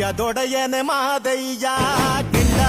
ದೊಡೆಯನೆ Madayya ಗಿಳ್ಳಾದ